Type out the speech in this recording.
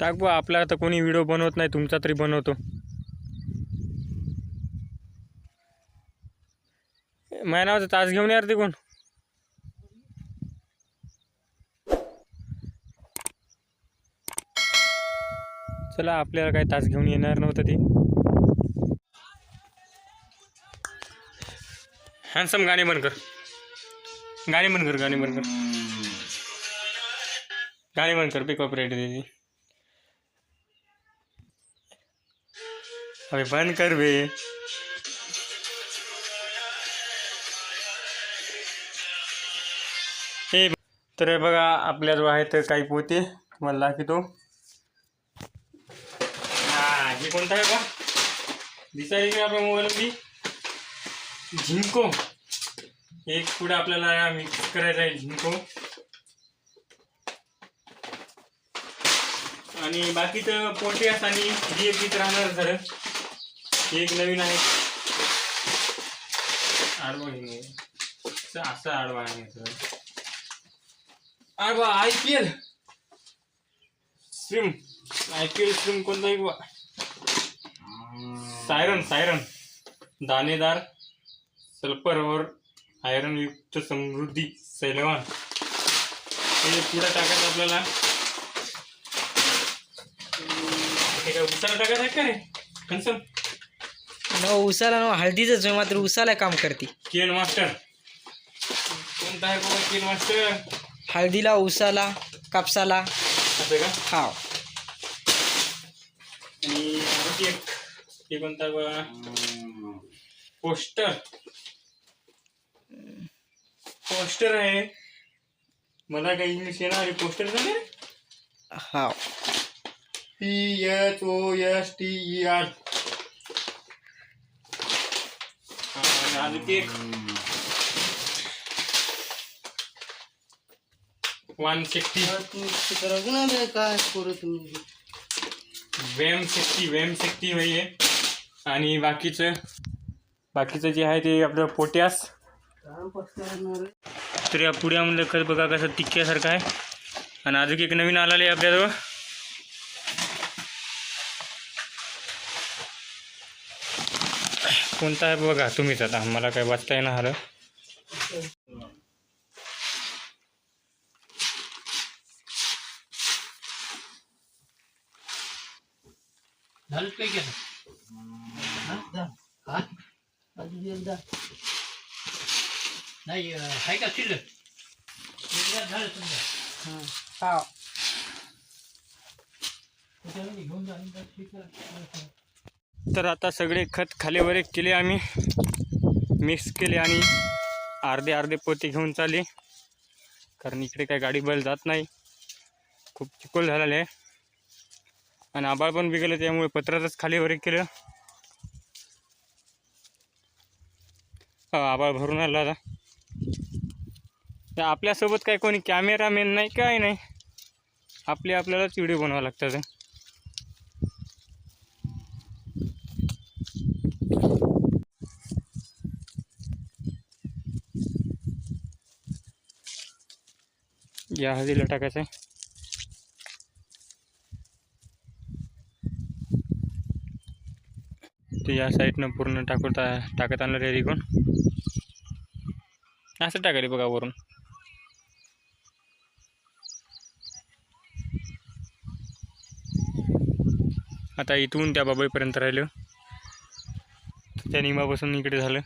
टाक बा आपला तर कोणी व्हिडिओ बनवत नाही तुमचा तरी बनवतो. माझ्या नावाचा तास घेऊन यार ते कोण चला आपल्याला काही तास घेऊन येणार नव्हतं ते. हॅन्सम गाणे बंद कर. गाणे बंद कर गाणे बंद कर. गाणे बंद कर पिकअप रेट दे. अबे बंद कर बे। हे तर बघा आपल्या जो आहे तर काही पोते तुम्हाला दाखवतो. हा हे कोणता आहे बा? दिसायला की आपल्या मोबाईलमध्ये झिंको. एक पुढे आपल्याला मिक्स करायचा आहे झिंको. आणि बाकीचं पोटॅस आणि डी ए पीत राहणार झालं एक नवीन आहे. आडवा हे असं असं आडवा आहे आडवा I P L stream I P L stream कोणता एक सायरन सायरन. दाणेदार सल्फर और आयरन युक्त समृद्धी सैलवान. हे पुढे टाकायचं आपल्याला. हे काय उसाला टाकायचं आहे का रे? कन्सम न उसाला न हळदीचंच आहे, मात्र उसाला काम करते. केन मास्टर कोणता आहे बाबा केन मास्टर हळदीला उसाला कापसाला. असं का? हा. आणि आणखी एक हे कोणता आहे बघा पोस्टर पोस्टर आहे. मला काही इंग्लिश येणार आहे. पोस्टर झाले हा. P H O S T E R आणखी एक. वन सिक्स्टी काय करू तुम्ही व्यायाम शक्ती व्यायाम शक्ती आहे आणि बाकीचं बाकीचं जे आहे ते आपलं पोट्यास. तर या पुढे म्हणलं खत बघा कसं टिक्क्यासारखं आहे. आणि अजून एक नवीन आलेलं आहे आपल्याजवळ. कोणता आहे बघा तुम्हीच आता. मला काय वाचता येणार आलं झालं काय केलं? नाही आहे का शिल्लक? झालं हा. घेऊन जा. तर आता सगळे खत खालीवर एक केले आम्ही. मिक्स केले आणि अर्धे अर्धे पोते घेऊन चालले. कारण इकडे काय गाडी बैल जात नाही. खूप चिकोल झालेलं आहे. आणि आबाळ पण बिघडलं त्यामुळे पत्रातच खालीवर एक केलं आबाळ भरून आला आता. तर आपल्यासोबत काय कोणी कॅमेरामॅन नाही काय नाही. आपले आपल्यालाच व्हिडिओ बनवावं लागतात या हळदीला टाकायचं आहे ते या साईडनं पूर्ण टाकून टाकत आणलं रे रिकून असं टाकायला बघा वरून. आता इथून त्या बाबाईपर्यंत राहिलं. त्या निमापासून इकडे झालं.